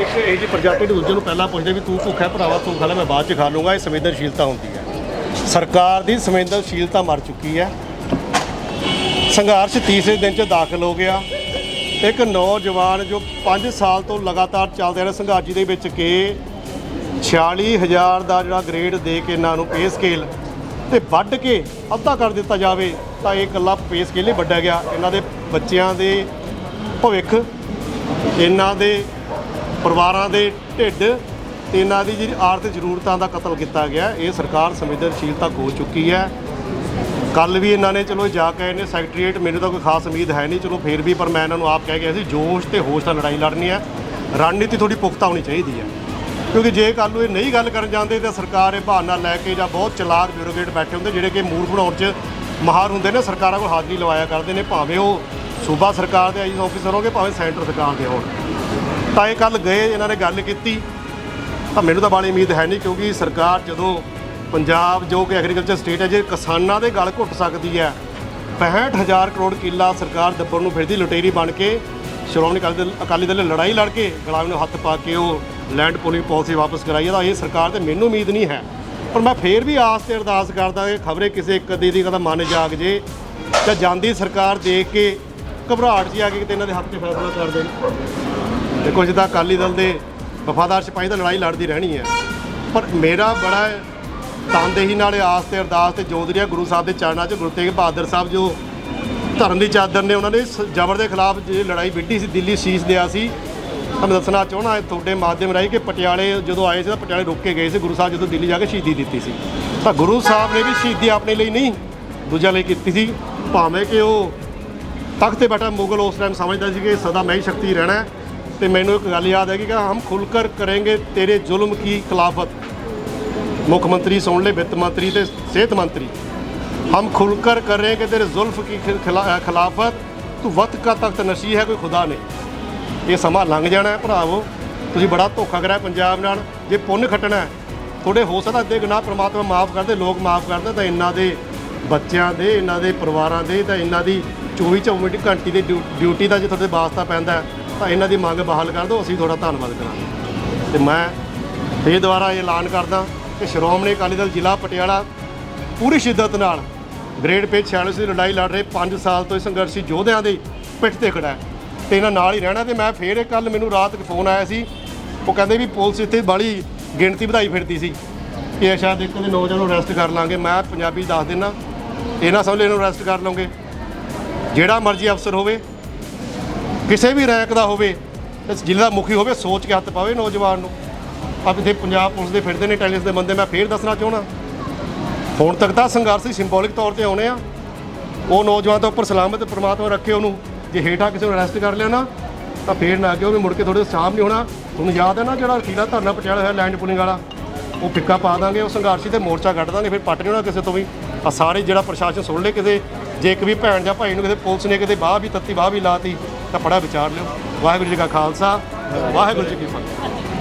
ਇੱਕ ਇਹ ਜੀ ਪ੍ਰਜਾਤੀ ਨੂੰ ਦੂਜੇ ਨੂੰ ਪਹਿਲਾਂ ਪੁੱਛਦੇ ਵੀ ਤੂੰ ਭੁੱਖਾ ਹੈ ਭਰਾਵਾ, ਤੂੰ ਖਾ ਲੈ ਮੈਂ ਬਾਅਦ ਚ ਖਾ ਲੂੰਗਾ ਇਹ ਸੰਵੇਦਨਸ਼ੀਲਤਾ ਹੁੰਦੀ ਹੈ। ਸਰਕਾਰ ਦੀ ਸੰਵੇਦਨਸ਼ੀਲਤਾ ਮਰ ਚੁੱਕੀ ਹੈ। ਸੰਘਰਸ਼ ਤੀਸਰੇ ਦਿਨ 'ਚ ਦਾਖਲ ਹੋ ਗਿਆ। ਇੱਕ ਨੌਜਵਾਨ ਜੋ 5 ਸਾਲ ਤੋਂ ਲਗਾਤਾਰ ਚੱਲਦੇ ਰਹੇ ਸੰਘਰਸ਼ ਦੇ ਵਿੱਚ ਕਿ 46000 ਦਾ ਜਿਹੜਾ ਗ੍ਰੇਡ ਦੇ ਕੇ ਇਹਨਾਂ ਨੂੰ ਪੇ ਸਕੇਲ ਤੇ ਵੱਢ ਕੇ ਅੱਧਾ ਕਰ ਦਿੱਤਾ ਜਾਵੇ, ਤਾਂ ਇਹ ਇਕੱਲਾ ਪੇ ਸਕੇਲ ਹੀ ਵੱਢਿਆ ਗਿਆ। ਇਹਨਾਂ ਦੇ ਬੱਚਿਆਂ ਦੇ ਭਵਿੱਖ, ਇਹਨਾਂ ਦੇ ਪਰਿਵਾਰਾਂ ਦੇ ਢਿੱਡ ਤੇ ਇਹਨਾਂ ਦੀ ਜਿਹੜੀ ਆਰਥਿਕ ਜ਼ਰੂਰਤਾਂ ਦਾ ਕਤਲ ਕੀਤਾ ਗਿਆ, ਇਹ ਸਰਕਾਰ ਸੰਵੇਦਨਸ਼ੀਲਤਾ ਖੋ ਚੁੱਕੀ ਹੈ। ਕੱਲ ਵੀ ਇਹਨਾਂ ਨੇ, ਚਲੋ ਜਾ ਕੇ ਇਹਨੇ ਸੈਕਟਰੀਏਟ ਮੈਨੂੰ ਤਾਂ ਕੋਈ ਖਾਸ ਉਮੀਦ ਹੈ ਨਹੀਂ, ਚਲੋ ਫੇਰ ਵੀ ਪਰ ਮੈਂ ਇਹਨਾਂ ਨੂੰ ਆਪ ਕਹਿ ਗਿਆ ਸੀ, ਜੋਸ਼ ਤੇ ਹੋਸ਼ ਨਾਲ ਲੜਾਈ ਲੜਨੀ ਹੈ। ਰਣਨੀਤੀ ਥੋੜੀ ਪੁਖਤਾ ਹੋਣੀ ਚਾਹੀਦੀ ਹੈ। ਕਿਉਂਕਿ ਜੇ ਕੱਲ ਨੂੰ ਇਹ ਨਹੀਂ ਗੱਲ ਕਰਨ ਜਾਂਦੇ, ਤਾਂ ਸਰਕਾਰ ਇਹ ਬਹਾਨਾ ਲੈ ਕੇ ਜਾਂ ਬਹੁਤ ਚਲਾਕ ਬਿਊਰੋਕਰੇਟ ਬੈਠੇ ਹੁੰਦੇ, ਜਿਹੜੇ ਕਿ ਮੂਰਖ ਬਣਾਉਣ 'ਚ ਮਾਹਰ ਹੁੰਦੇ ਨੇ, ਸਰਕਾਰਾਂ ਕੋਲ ਹਾਜ਼ਰੀ ਲਵਾਇਆ ਕਰਦੇ ਨੇ, ਭਾਵੇਂ ਉਹ ਸੂਬਾ ਸਰਕਾਰ ਦੇ ਆਈਜ਼ ਆਫੀਸਰ ਹੋਗੇ ਭਾਵੇਂ ਸੈਂਟਰ ਸਰਕਾਰ ਦੇ ਹੋਣ। ਤਾਂ ਇਹ ਕੱਲ ਗਏ, ਇਹਨਾਂ ਨੇ ਗੱਲ ਕੀਤੀ। ਤਾਂ ਮੈਨੂੰ ਤਾਂ ਬਾਲੀ ਉਮੀਦ ਹੈ ਨਹੀਂ, ਕਿਉਂਕਿ ਸਰਕਾਰ ਜਦੋਂ ਪੰਜਾਬ ਜੋ ਕਿ ਐਗਰੀਕਲਚਰ ਸਟੇਟ ਹੈ, ਜੇ ਕਿਸਾਨਾਂ ਦੇ ਗਲ ਘੁੱਟ ਸਕਦੀ ਹੈ 65000 ਕਰੋੜ ਕਿੱਲਾ ਸਰਕਾਰ ਦੱਬਣ ਨੂੰ ਫਿਰਦੀ ਲੁਟੇਰੀ ਬਣ ਕੇ, ਸ਼੍ਰੋਮਣੀ ਅਕਾਲੀ ਦਲ ਅਕਾਲੀ ਦਲ ਨੇ ਲੜਾਈ ਲੜ ਕੇ ਗੁਲਾਮ ਨੂੰ ਹੱਥ ਪਾ ਕੇ ਉਹ ਲੈਂਡ ਪੋਲਿੰਗ ਪਾਲਿਸੀ ਵਾਪਸ ਕਰਾਈ ਹੈ, ਤਾਂ ਇਹ ਸਰਕਾਰ ਤੇ ਮੈਨੂੰ ਉਮੀਦ ਨਹੀਂ ਹੈ। ਪਰ ਮੈਂ ਫੇਰ ਵੀ ਆਸ ਤੇ ਅਰਦਾਸ ਕਰਦਾ ਕਿ ਖਬਰੇ ਕਿਸੇ ਇੱਕ ਅੱਧੇ ਦੀ ਕਦਾ ਮਨ ਜਾਗ ਜੇ, ਜਾਂ ਜਾਂਦੀ ਸਰਕਾਰ ਦੇਖ ਕੇ ਘਬਰਾਹਟ ਜੀ ਆ ਕੇ ਕਿਤੇ ਇਹਨਾਂ ਦੇ ਹੱਥ 'ਚ ਫੈਸਲਾ ਕਰ ਦੇਣ। ਦੇਖੋ ਜਿੱਦਾਂ ਅਕਾਲੀ ਦਲ ਦੇ ਵਫਾਦਾਰ ਸਿਪਾਹੀ ਤਾਂ ਲੜਾਈ ਲੜਦੀ ਰਹਿਣੀ ਹੈ। ਪਰ ਮੇਰਾ ਬੜਾ ਤਨਦੇਹੀ ਨਾਲ ਆਸ ਤੇ ਅਰਦਾਸ ਤੇ ਜੋਦਰੀਆ ਗੁਰੂ ਸਾਹਿਬ ਦੇ ਚਰਨਾਂ 'ਚ। ਗੁਰੂ ਤੇਗ ਬਹਾਦਰ ਸਾਹਿਬ ਜੋ ਧਰਮ ਦੀ ਚਾਦਰ ਨੇ ਉਹਨਾਂ ਨੇ ਜ਼ਬਰ ਦੇ ਖਿਲਾਫ ਜਿਹੜੀ ਲੜਾਈ ਵਿੱਢੀ ਸੀ, ਦਿੱਲੀ ਸ਼ੀਸ਼ ਦਿਆ ਸੀ। ਤੁਹਾਨੂੰ ਦੱਸਣਾ ਚਾਹਣਾ ਤੁਹਾਡੇ ਮਾਧਿਅਮ ਰਾਹੀਂ ਕਿ ਪਟਿਆਲੇ ਜਦੋਂ ਆਏ ਸੀ ਤਾਂ ਪਟਿਆਲੇ ਰੁਕ ਕੇ ਗਏ ਸੀ। ਗੁਰੂ ਸਾਹਿਬ ਜਦੋਂ ਦਿੱਲੀ ਜਾ ਕੇ ਸ਼ਹੀਦੀ ਦਿੱਤੀ ਸੀ। ਤਾਂ ਗੁਰੂ ਸਾਹਿਬ ਨੇ ਵੀ ਸ਼ਹੀਦੀ ਆਪਣੇ ਲਈ ਨਹੀਂ, ਦੂਜਿਆਂ ਲਈ ਕੀਤੀ ਸੀ। ਭਾਵੇਂ ਕਿ ਉਹ ਤਖਤ ਤੇ ਬੈਠਾ ਮੁਗਲ ਉਸ ਟਾਈਮ ਸਮਝਦਾ ਸੀ ਕਿ ਸਦਾ ਮੈਂ ਹੀ ਸ਼ਕਤੀ ਰਹਿਣਾ ਤੇ ਮੈਨੂੰ ਇੱਕ ਗੱਲ ਯਾਦ ਹੈਗੀ ਕਿ ਹਮ ਖੁੱਲਕਰ ਕਰਾਂਗੇ ਤੇਰੇ ਜ਼ੁਲਮ ਕੀ ਖਿਲਾਫਤ? ਮੁੱਖ ਮੰਤਰੀ ਸੁਣ ਲੈ, ਵਿੱਤ ਮੰਤਰੀ ਤੇ ਸਿਹਤ ਮੰਤਰੀ। ਹਮ ਖੁੱਲਕਰ ਕਰਾਂਗੇ ਤੇਰੇ ਜ਼ੁਲਫ ਕੀ ਖਿਲਾਫਤ? ਤੂੰ ਵਤ ਕਾ ਤਖਤ ਨਸ਼ੀ ਹੈ, ਕੋਈ ਖੁਦਾ ਨਹੀਂ। ਇਹ ਸਮਾਂ ਲੰਘ ਜਾਣਾ ਹੈ ਭਰਾਵੋ। ਤੁਸੀਂ ਬੜਾ ਧੋਖਾ ਕਰਿਆ ਪੰਜਾਬ ਨਾਲ। ਜੇ ਪੁੰਨ ਖਟਣਾ ਥੋੜੇ ਹੋ ਸਕਦਾ ਦੇ ਗੁਨਾਹ ਪ੍ਰਮਾਤਮਾ ਮਾਫ ਕਰਦੇ, ਲੋਕ ਮਾਫ ਕਰਦੇ, ਤਾਂ ਇਹਨਾਂ ਦੇ ਬੱਚਿਆਂ ਦੇ, ਇਹਨਾਂ ਦੇ ਪਰਿਵਾਰਾਂ ਦੇ, ਤਾਂ ਇਹਨਾਂ ਦੀ 24 24 ਘੰਟੀ ਦੀ ਡਿਊਟੀ ਦਾ ਜੇ ਤੁਹਾਡੇ ਵਾਸਤਾ ਪੈਂਦਾ ਤਾਂ ਇਹਨਾਂ ਦੀ ਮੰਗ ਬਹਾਲ ਕਰ ਦਿਓ, ਅਸੀਂ ਤੁਹਾਡਾ ਧੰਨਵਾਦ ਕਰਾਂਗੇ। ਤੇ ਮੈਂ ਫੇਰ ਦੁਬਾਰਾ ਇਹ ਐਲਾਨ ਕਰਦਾ ਕਿ ਸ਼੍ਰੋਮਣੀ ਅਕਾਲੀ ਦਲ ਜ਼ਿਲ੍ਹਾ ਪਟਿਆਲਾ ਪੂਰੀ ਸ਼ਿੱਦਤ ਨਾਲ ਗ੍ਰੇਡ ਪੇ 46 ਦੀ ਲੜਾਈ ਲੜ ਰਹੇ 5 ਸਾਲ ਤੋਂ ਇਹ ਸੰਘਰਸ਼ੀ ਯੋਧਿਆਂ ਦੇ ਪਿੱਠ ਤੇ ਖੜਾ ਹੈ। ਤੇ ਇਹਨਾਂ ਨਾਲ ਹੀ ਰਹਿਣਾ ਤੇ ਮੈਂ ਫੇਰ ਕੱਲ ਮੈਨੂੰ ਰਾਤ ਇੱਕ ਫੋਨ ਆਇਆ ਸੀ, ਉਹ ਕਹਿੰਦੇ ਵੀ ਪੁਲਿਸ ਇੱਥੇ ਬਾਲੀ ਗਿਣਤੀ ਵਧਾਈ ਫਿਰਦੀ ਸੀ। ਕਿ ਸ਼ਾਇਦ ਇੱਕ ਦੇ ਨੌਜਵਾਨ ਨੂੰ ਅਰੈਸਟ ਕਰ ਲਾਂਗੇ, ਮੈਂ ਪੰਜਾਬੀ ਦੱਸ ਦਿੰਨਾ ਇਹ ਨਾ ਸਮਝ ਲੈ ਇਹਨੂੰ ਅਰੈਸਟ ਕਰ ਲਓਗੇ ਜਿਹੜਾ ਮਰਜ਼ੀ ਅਫਸਰ ਹੋਵੇ ਕਿਸੇ ਵੀ ਰੈਂਕ ਦਾ ਹੋਵੇ ਜ਼ਿਲ੍ਹਾ ਦਾ ਮੁਖੀ ਹੋਵੇ, ਸੋਚ ਕੇ ਹੱਥ ਪਾਵੇ ਨੌਜਵਾਨ ਨੂੰ। ਆਪ ਇੱਥੇ ਪੰਜਾਬ ਪੁਲਿਸ ਦੇ ਫਿਰਦੇ ਨੇ ਟੈਲਿਸ ਦੇ ਬੰਦੇ, ਮੈਂ ਫੇਰ ਦੱਸਣਾ ਚਾਹਣਾ ਹੁਣ ਤੱਕ ਤਾਂ ਸੰਘਰਸ਼ ਸੀ ਸਿੰਬੋਲਿਕ ਤੌਰ ਤੇ ਆਉਣੇ ਆ। ਉਹ ਨੌਜਵਾਨ ਤੋਂ ਉੱਪਰ ਸਲਾਮਤ ਪ੍ਰਮਾਤਮਾ ਰੱਖੇ ਉਹਨੂੰ। ਜੇ ਹੇਠਾਂ ਕਿਸੇ ਨੂੰ ਅਰੈਸਟ ਕਰ ਲਿਆ ਨਾ, ਤਾਂ ਫੇਰ ਨਾ ਅੱਗੇ ਵੀ ਮੁੜ ਕੇ ਥੋੜੇ ਸ਼ਾਮ ਨਹੀਂ ਹੋਣਾ। ਤੁਹਾਨੂੰ ਯਾਦ ਹੈ ਨਾ ਜਿਹੜਾ ਅਖੀਲਾ ਧਰਨਾ ਪਟਿਆਲਾ ਹੋਇਆ ਲੈਂਡ ਪੁਲਿੰਗ ਵਾਲਾ? ਉਹ ਫਿੱਕਾ ਪਾ ਦਾਂਗੇ, ਉਹ ਸੰਘਰਸ਼ੀ ਤੇ ਮੋਰਚਾ ਕੱਢ ਦਾਂਗੇ, ਫਿਰ ਪੱਟ ਨਹੀਂ ਹੋਣਾ ਕਿਸੇ ਤੋਂ ਵੀ। ਆ ਸਾਰੇ ਜਿਹੜਾ ਪ੍ਰਸ਼ਾਸਨ ਸੁਣ ਲੇ ਕਿਤੇ, ਜੇ ਇੱਕ ਵੀ ਭੈਣ ਜਾਂ ਭਾਈ ਨੂੰ ਕਿਤੇ ਪੁਲਿਸ ਨੇ ਕਿਤੇ ਬਾਹ ਵੀ ਤੱਤੀ, ਬਾਹ ਵੀ ਲਾਤੀ, ਤਾਂ ਬੜਾ ਵਿਚਾਰ ਲਿਓ। ਵਾਹਿਗੁਰੂ ਜੀ ਕਾ ਖਾਲਸਾ, ਵਾਹਿਗੁਰੂ ਜੀ ਕੀ ਫਤਿਹ।